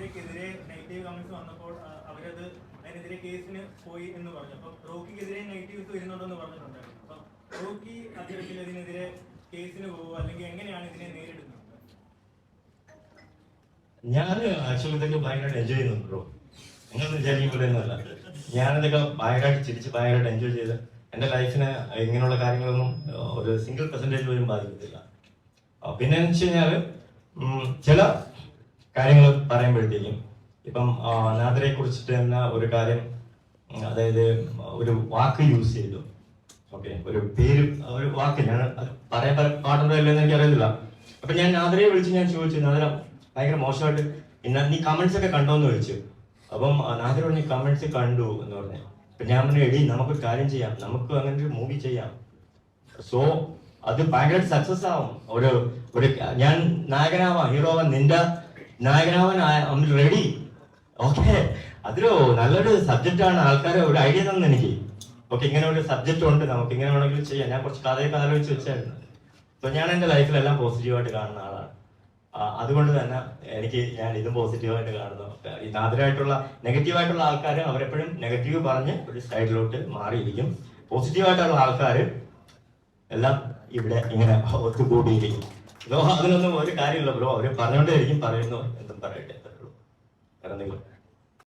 നാദിരക്കെതിരെ negative comments വന്നപ്പോൾ അവരത് അതിനെതിരെ കേസിന് പോയി എന്ന് പറഞ്ഞു. അപ്പൊ റോക്കിക്കെതിരെ നെഗറ്റീവ്സ് വരുന്നുണ്ടെന്ന് പറഞ്ഞിട്ടുണ്ടായിരുന്നു. അപ്പൊ റോക്കി അത്തരത്തിൽ ഇതിനെതിരെ കേസിന് പോകുമോ അല്ലെങ്കിൽ എങ്ങനെയാണ് ഇതിനെ നേരിടുന്നത്? ഞാൻ ആക്ച്വലി ഇതൊക്കെ ഭയങ്കരമായിട്ട് എൻജോയ് ബ്രോ നിങ്ങൾ വിചാരിക്കപ്പെടുന്നല്ല ഞാനിതൊക്കെ ഭയങ്കരമായിട്ട് ചിരിച്ച് ഭയങ്കരമായിട്ട് എൻജോയ് ചെയ്ത് എന്റെ ലൈഫിനെ ഇങ്ങനെയുള്ള കാര്യങ്ങളൊന്നും ഒരു സിംഗിൾ പെർസെന്റേജ് പോലും ബാധിക്കത്തില്ല. പിന്നെ എന്ന് വെച്ച് കഴിഞ്ഞാൽ ചില കാര്യങ്ങൾ പറയുമ്പോഴത്തേക്കും ഇപ്പം നാദരെ കുറിച്ചിട്ട് തന്നെ ഒരു കാര്യം അതായത് ഒരു വാക്ക് യൂസ് ചെയ്തു. ഓക്കെ ഒരു പേര് ഒരു വാക്ക് ഞാൻ പറയാൻ പാട്ടുണ്ടോ ഇല്ലെന്ന് എനിക്ക് അറിയത്തില്ല അപ്പൊ ഞാൻ നാദരയെ വിളിച്ച് ഞാൻ ചോദിച്ചു നാദര ഭയങ്കര മോശമായിട്ട് ഇന്ന നീ കമന്റ്സ് ഒക്കെ കണ്ടോ എന്ന് ചോദിച്ചു. അപ്പം നാദര പറഞ്ഞു കമന്റ്സ് കണ്ടു എന്ന് പറഞ്ഞു. അപ്പൊ ഞാൻ പറഞ്ഞു എടി നമുക്ക് കാര്യം ചെയ്യാം. നമുക്ക് അങ്ങനെ ഒരു മൂവി ചെയ്യാം. സോ അത് ഭയങ്കര സക്സസ് ആവും. ഒരു ഒരു ഞാൻ നായകനാവാം ഹീറോ ആവാം. നിന്റെ നായകനാവാൻ റെഡി ഓക്കെ. അതൊരു നല്ലൊരു സബ്ജക്റ്റ് ആണ് ആൾക്കാരെ ഒരു ഐഡിയ തന്നെ എനിക്ക്. ഓക്കെ ഇങ്ങനെ ഒരു സബ്ജക്റ്റ് ഉണ്ട്. നമുക്ക് ഇങ്ങനെ വേണമെങ്കിലും ചെയ്യാം. ഞാൻ കുറച്ച് കഥയൊക്കെ ആലോചിച്ച് വെച്ചായിരുന്നു. സോ ഞാൻ എന്റെ ലൈഫിലെല്ലാം പോസിറ്റീവായിട്ട് കാണുന്ന ആളാണ്. അതുകൊണ്ട് തന്നെ എനിക്ക് ഞാൻ ഇതും പോസിറ്റീവായിട്ട് കാണുന്നു. ഈ നാദിരായിട്ടുള്ള നെഗറ്റീവായിട്ടുള്ള ആൾക്കാർ അവരെപ്പോഴും നെഗറ്റീവ് പറഞ്ഞ് ഒരു സൈഡിലോട്ട് മാറിയിരിക്കും. പോസിറ്റീവായിട്ടുള്ള ആൾക്കാർ എല്ലാം ഇവിടെ ഇങ്ങനെ ഒത്തുകൂടിയിരിക്കും. ബ്രോ അതിനൊന്നും ഒരു കാര്യമില്ല ബ്രോ. അവർ പറഞ്ഞുകൊണ്ടേയിരിക്കും പറയുന്നു എന്തും പറയട്ടെ. അത്രേ ഉള്ളൂ. വേറെ എന്തെങ്കിലും